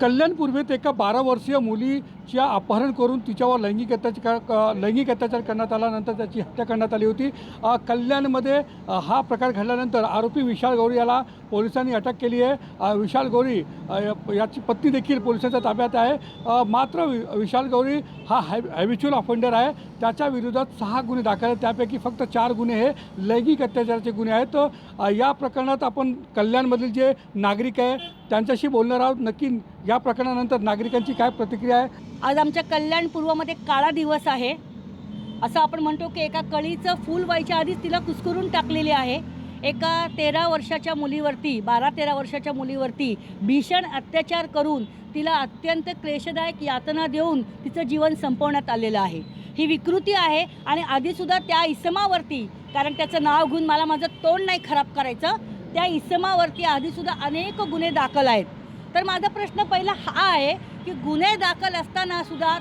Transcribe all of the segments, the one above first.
कल्याणपूर्वेत एका बारा वर्षीय मुली तिच्या अपहरण करून तिच्यावर लैंगिक अत्याचार लैंगिक अत्याचार करण्यात आला नंतर त्याची हत्या करण्यात आली होती. कल्याणमध्ये हा प्रकार घडल्यानंतर आरोपी विशाल गौरी याला पोलिसांनी अटक केली आहे. विशाल गौरी याची पत्नी देखील पोलिसांच्या ताब्यात आहे. मात्र वि विशाल गौरी हा हॅ हॅबिच्युअल ऑफेंडर आहे. त्याच्या विरोधात सहा गुन्हे दाखल आहेत. त्यापैकी फक्त चार गुन्हे हे लैंगिक अत्याचाराचे गुन्हे आहेत. या प्रकरणात आपण कल्याणमधील जे नागरिक आहे त्यांच्याशी बोलणार आहोत. नक्की या प्रकरणानंतर नागरिकांची काय प्रतिक्रिया आहे? आज आमच्या कल्याण पूर्वमध्ये काळा दिवस आहे. असं आपण म्हणतो की एका कळीचं फूल व्हायच्या आधीच तिला कुस्करून टाकलेली आहे. एका तेरा वर्षाच्या मुलीवरती बारा तेरा वर्षाच्या मुलीवरती भीषण अत्याचार करून तिला अत्यंत क्लेशदायक यातना देऊन तिचं जीवन संपवण्यात आलेलं आहे. ही विकृती आहे आणि आधीसुद्धा त्या इसमावरती कारण त्याचं नाव घेऊन मला माझं तोंड नाही खराब करायचं त्या इसमावरती आधीसुद्धा अनेक गुन्हे दाखल आहेत. तर माझा प्रश्न पहिला हा आहे की गुन्हे दाखल असताना सुद्धा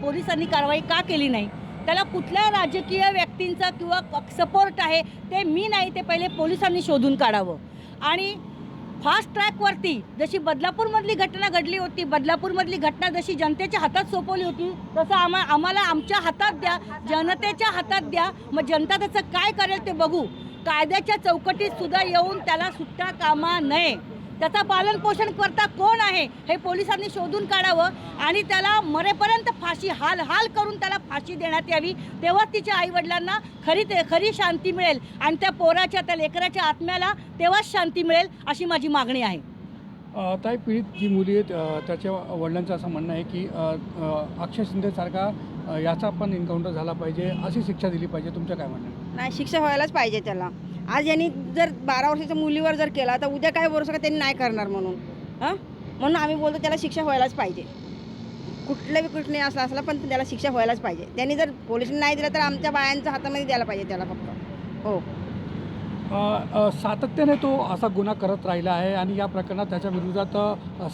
पोलिसांनी कारवाई का केली नाही? त्याला कुठल्या राजकीय व्यक्तींचा किंवा सपोर्ट आहे ते मी नाही ते पहिले पोलिसांनी शोधून काढावं. आणि फास्ट ट्रॅकवरती जशी बदलापूरमधली घटना घडली होती बदलापूरमधली घटना जशी जनतेच्या हातात सोपवली होती तसं आम्हा आम्हाला आमच्या हातात द्या जनतेच्या हातात द्या मग जनता त्याचं काय करेल ते बघू. कायद्याच्या चौकटीत सुद्धा येऊन त्याला सुट्टा कामा नये. त्याचा पालन पोषण करता कोण आहे हे पोलिसांनी शोधून काढावं आणि त्याला मरेपर्यंत फाशी हाल हाल करून त्याला फाशी देण्यात यावी. तेव्हाच तिच्या आईवडिलांना खरी ते खरी शांती मिळेल आणि त्या पोराच्या त्या लेकराच्या आत्म्याला तेव्हाच शांती मिळेल अशी माझी मागणी आहे. ताई पीडित जी मुली आहेत अ, त्याच्या वडिलांचं असं म्हणणं आहे की अक्षय शिंदेसारखा याचा पण एन्काउंटर झाला पाहिजे अशी शिक्षा दिली पाहिजे. तुमचं काय म्हणणं आहे? नाही शिक्षा व्हायलाच पाहिजे त्याला. आज यांनी जर बारा वर्षाच्या मुलीवर जर केला तर उद्या काय भरोसा का त्यांनी नाही करणार म्हणून. हां? म्हणून आम्ही बोलतो त्याला शिक्षा व्हायलाच पाहिजे. कुठल्या बी कुठले असला असला पण त्याला शिक्षा व्हायलाच पाहिजे. त्यांनी जर पोलिसांनी नाही दिलं तर आमच्या बायांच्या हातामध्ये द्यायला पाहिजे त्याला फक्त. हो. सातत्याने तो असा गुन्हा करत राहिला आहे आणि या प्रकरणात त्याच्या विरोधात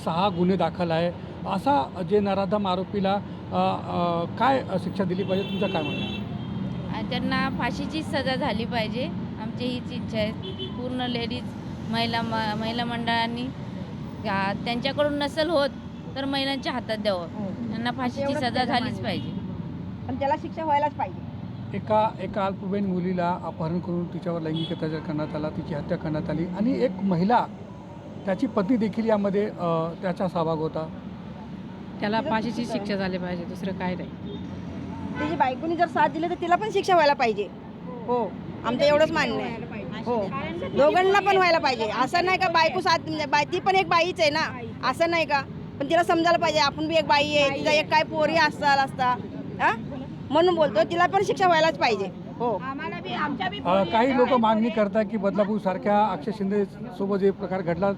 सहा गुन्हे दाखल आहे. असा जे नराधम आरोपीला काय शिक्षा दिली पाहिजे? तुमचं काय म्हणणं त्यांना फाशीची सजा झाली पाहिजे. आमची हीच इच्छा आहे. पूर्ण लेडीज महिला म महिला मंडळांनी त्यांच्याकडून नसेल होत तर महिलांच्या हातात द्यावं. त्यांना फाशीची सजा झालीच. पाहिजे. पण त्याला शिक्षा व्हायलाच पाहिजे. एका एका अल्पवयीन मुलीला अपहरण करून तिच्यावर लैंगिक अत्याचार करण्यात आला तिची हत्या करण्यात आली आणि एक महिला त्याची पत्नी देखील यामध्ये अ, त्याचा सहभाग होता. त्याला फाशीची शिक्षा झाली पाहिजे दुसरं काय नाही. त्याची बायकोनी जर साथ दिली तर तिला पण शिक्षा व्हायला पाहिजे. हो. आमचं एवढंच मान्य आहे. हो. दोघांना पण व्हायला पाहिजे. असं नाही का बायको साथ म्हणजे बाय ती पण एक बाईच आहे ना? असं नाही का? पण तिला समजायला पाहिजे आपण बी एक बाई आहे तिचा एक काय पोरी असता असता. हा? म्हणून बोलतो. तिला पण शिक्षा व्हायलाच पाहिजे. हो. काही लोक मागणी करतात की बदलापूर सारख्या अक्षय शिंदे सोबत जे प्रकार घडला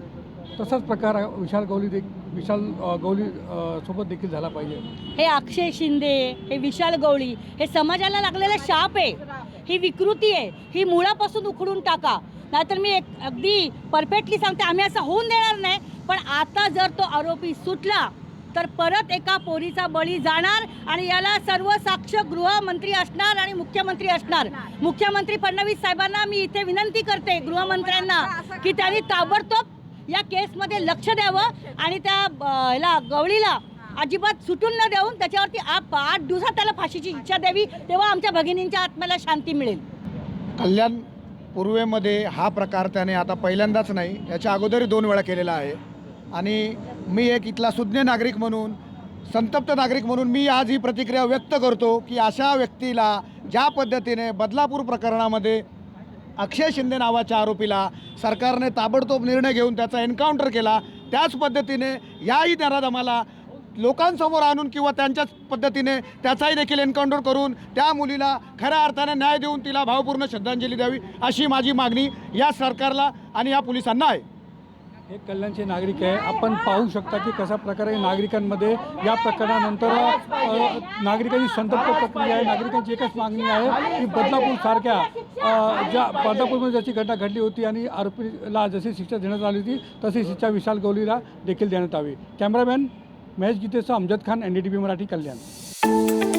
तसाच प्रकार विशाल गौली दे विशाल गौली सोबत देखील झाला पाहिजे. हे अक्षय शिंदे हे विशाल गवळी हे समाजाला लागलेलं शाप आहे. ही विकृती आहे. ही मुळापासून उखडून टाका. नाहीतर मी एक अगदी परफेक्टली सांगते आम्ही असं होऊन देणार नाही पण आता जर तो आरोपी सुटला तर परत एका पोरीचा बळी जाणार आणि याला सर्व साक्ष गृहमंत्री असणार आणि मुख्यमंत्री असणार. मुख्यमंत्री फडणवीस साहेबांना मी इथे विनंती करते गृहमंत्र्यांना की त्यांनी ताबडतोब या केसमध्ये लक्ष द्यावं आणि त्या अ, ह्याला गवळीला अजिबात सुटून न देऊन त्याच्यावरती आप आठ दिवसात त्याला फाशीची इच्छा द्यावी तेव्हा आमच्या भगिनींच्या आत्म्याला शांती मिळेल. कल्याण पूर्वेमध्ये हा प्रकार त्याने आता पहिल्यांदाच नाही याच्या अगोदरही दोन वेळा केलेला आहे. आणि मी एक इथला सुज्ञ नागरिक म्हणून संतप्त नागरिक म्हणून मी आज ही प्रतिक्रिया व्यक्त करतो की अशा व्यक्तीला ज्या पद्धतीने बदलापूर प्रकरणामध्ये अक्षय शिंदे नावाच्या आरोपीला सरकारने ताबडतोब निर्णय घेऊन त्याचा एन्काउंटर केला त्याच पद्धतीने याही नराधमाला लोकांसमोर आणून किंवा त्यांच्याच पद्धतीने त्याचाही देखील एन्काउंटर करून त्या मुलीला खऱ्या अर्थाने न्याय देऊन तिला भावपूर्ण श्रद्धांजली द्यावी अशी माझी मागणी या सरकारला आणि या पोलिसांना आहे. हे कल्याणचे नागरिक आहे. आपण पाहू शकता की कशा प्रकारे नागरिकांमध्ये या प्रकरणानंतर नागरिकांची संतप्त प्रक्रिया आहे. नागरिकांची एकच मागणी आहे की बदलापूर सारख्या ज्या बदलापूरमध्ये ज्याची घटना घडली होती आणि आरोपीला जशी शिक्षा देण्यात आली होती तशी शिक्षा विशाल गौलीला देखील देण्यात यावी कॅमेरामॅन महेश गीतेचा Amjad Khan N D T V Marathi Kalyan.